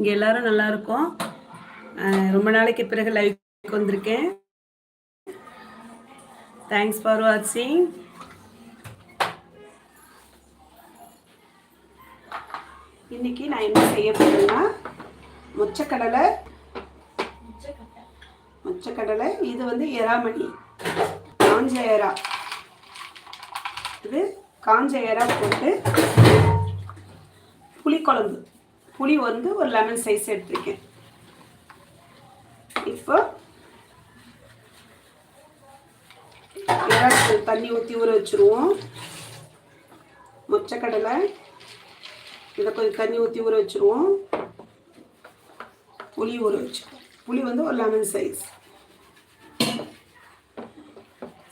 இங்கே எல்லாரும் நல்லா இருக்கோம். ரொம்ப நாளைக்கு பிறகு லைவ் வந்திருக்கேன். தேங்க்ஸ் ஃபார் வாட்சிங் இன்னைக்கு நான் என்ன செய்ய போறேன்னா முச்சக்கடலை முச்சக்கடலை இது வந்து எராமணி காஞ்ச எரா இது காஞ்ச எரா போட்டு புளிக்குழம்பு. புளி வந்து ஒரு லெமன் சைஸ் எடுத்திருக்கேன். இப்போ தண்ணி ஊற்றி ஊற வச்சுருவோம். மொச்சக்கடலை இதை கொஞ்சம் தண்ணி ஊற்றி ஊற வச்சுருவோம். புளி ஊற வச்சுருவோம். புளி வந்து ஒரு லெமன் சைஸ்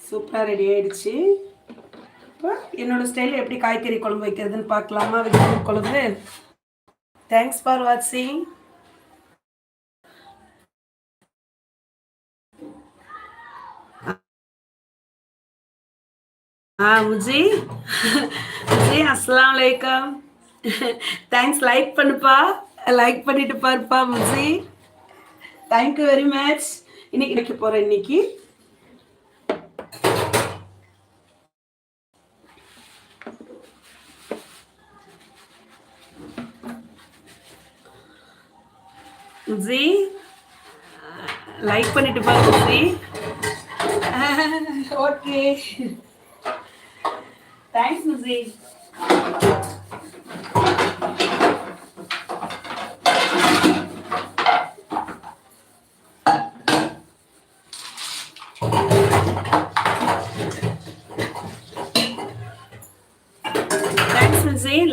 சூப்பராக ரெடி ஆயிடுச்சு. இப்போ என்னோட ஸ்டைலில் எப்படி காய்கறி குழம்பு வைக்கிறதுன்னு பார்க்கலாமா? வெஜிடபிள் குழம்பு. தேங்க்ஸ் ஃபார் வாட்சிங் ஆ முஜி முஜி அஸ்ஸலாமு அலைக்கம் தேங்க்ஸ் லைக் பண்ணுப்பா லைக் பண்ணிட்டு பாருப்பா முஜி தேங்க்யூ வெரி மச் இன்னைக்கு வைக்க போகிறேன் இன்னைக்கு ஜி. லைக் பண்ணிட்டு பாருங்க ஜி. ஓகே. தேங்க்ஸ் முஜி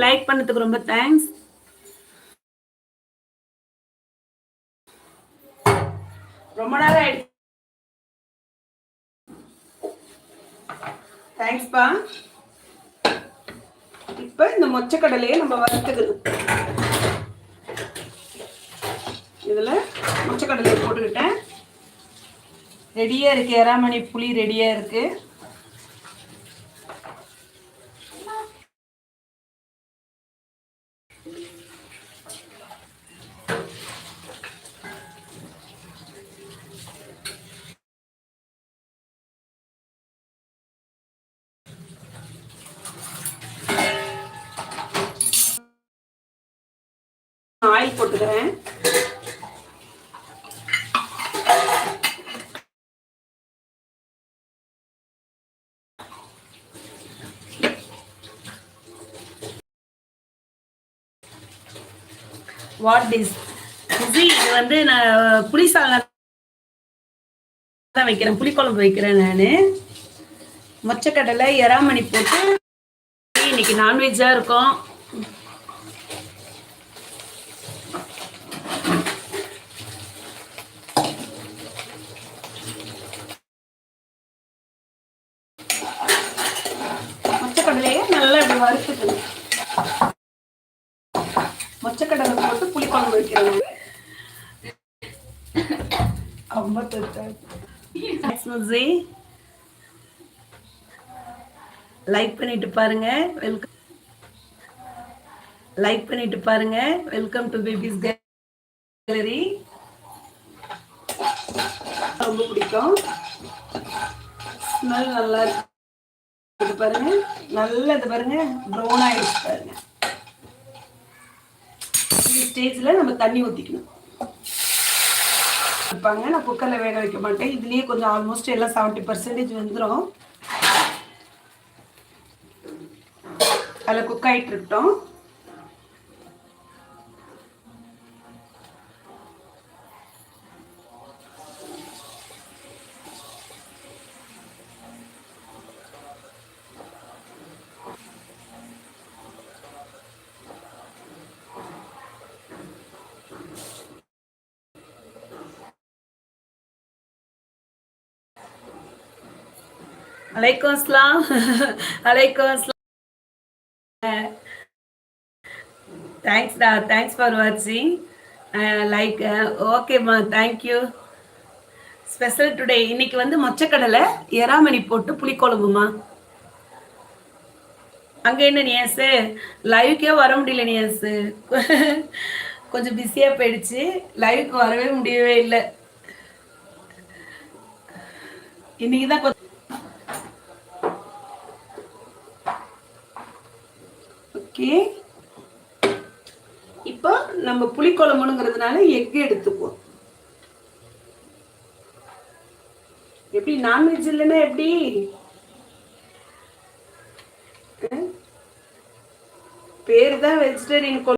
லைக் பண்ணதுக்கு ரொம்ப தேங்க்ஸ் ரொம்ப நேரம் ஆயிடுச்சு. தேங்க்ஸ்ப்பா இப்போ இந்த மொச்சக்கடலையை நம்ம வறுத்துக்கணும். இதில் மொச்சக்கடலையை போட்டுக்கிட்டேன். ரெடியாக இருக்கு. எறாமணி புளி ரெடியாக இருக்கு. ஆயில் போட்டுக்கிறேன். வாட் இஸ் இது இது வந்து நான் புளி சாதம் தான் வைக்கிறேன். புளிக்குழம்பு வைக்கிறேன் நான். மொச்சக்கடலை எறாமணி போட்டு இன்னைக்கு நான்வெஜ்ஜாக இருக்கும் மொச்சக்கடலையை நல்லா இப்படி வறுத்துக்கணும் மொச்சக்கடலை போட்டு புளிக்குழம்பு வைக்கிறேன். ரொம்ப லைக் பண்ணிட்டு பாருங்க. வெல்கம் லைக் பண்ணிட்டு பாருங்க. வெல்கம் டு பேபிஸ் கேலரி ரொம்ப பிடிக்கும். ஸ்மெல் நல்லா இருக்கு. இது பாருங்க. நல்லா இது பாருங்க. ப்ரௌன் ஆயிடுச்சு பாருங்க. இந்த ஸ்டேஜில் நம்ம தண்ணி ஊற்றிக்கணும் வைப்பாங்க. நான் குக்கரில் வேக வைக்க மாட்டேன். இதுலேயே கொஞ்சம் ஆல்மோஸ்ட் எல்லாம் செவன்ட்டி பர்சன்டேஜ் வந்துடும் அதில் குக் ஆகிட்டு இருக்கட்டும். அலைக்கும் அஸ்லாம். அலைக்கும் அஸ்லாம். தேங்க்ஸ் டா தேங்க்ஸ் ஃபார் வாட்சிங் லைக் ஓகேம்மா தேங்க்யூ ஸ்பெஷல் டுடே இன்னைக்கு வந்து மொச்சக்கடலை எறாமணி போட்டு புளிக்குழம்புமா அங்கே என்ன நியாசு லைவ்க்கே வர முடியல நியாசு கொஞ்சம் பிஸியா போயிடுச்சு. லைவுக்கு வரவே முடியவே இல்லை. இன்னைக்கு தான் கொஞ்சம் ஓகே இப்போ நம்ம புளிக்குழம்புங்கிறதுனால எக் எடுத்துக்குவோம். எப்படி நான்வெஜ் இல்லைன்னா எப்படி? பேருதான் தான் வெஜிடேரியன் கொ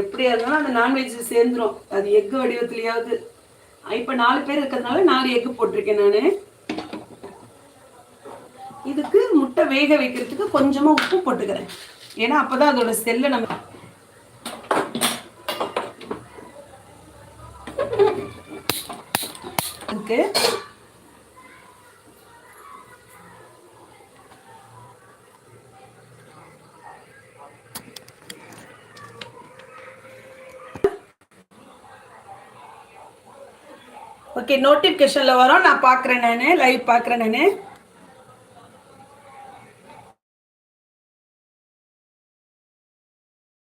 எப்படியா இருந்தாலும் அந்த நான்வெஜ் சேர்ந்துரும். அது எக் வடிவத்திலேயாவது. இப்போ நாலு பேர் இருக்கிறதுனால நாலு எக் போட்டிருக்கேன் நான். இதுக்கு முட்டை வேக வைக்கிறதுக்கு கொஞ்சமா உப்பு போட்டுக்கிறேன். ஏன்னா அப்பதான் அதோட செல்லை நம்ம இருக்கு ஓகே நோட்டிஃபிகேஷனில் வரும். நான் பார்க்குறேன் நான் லைவ் பார்க்குறேன் நான்.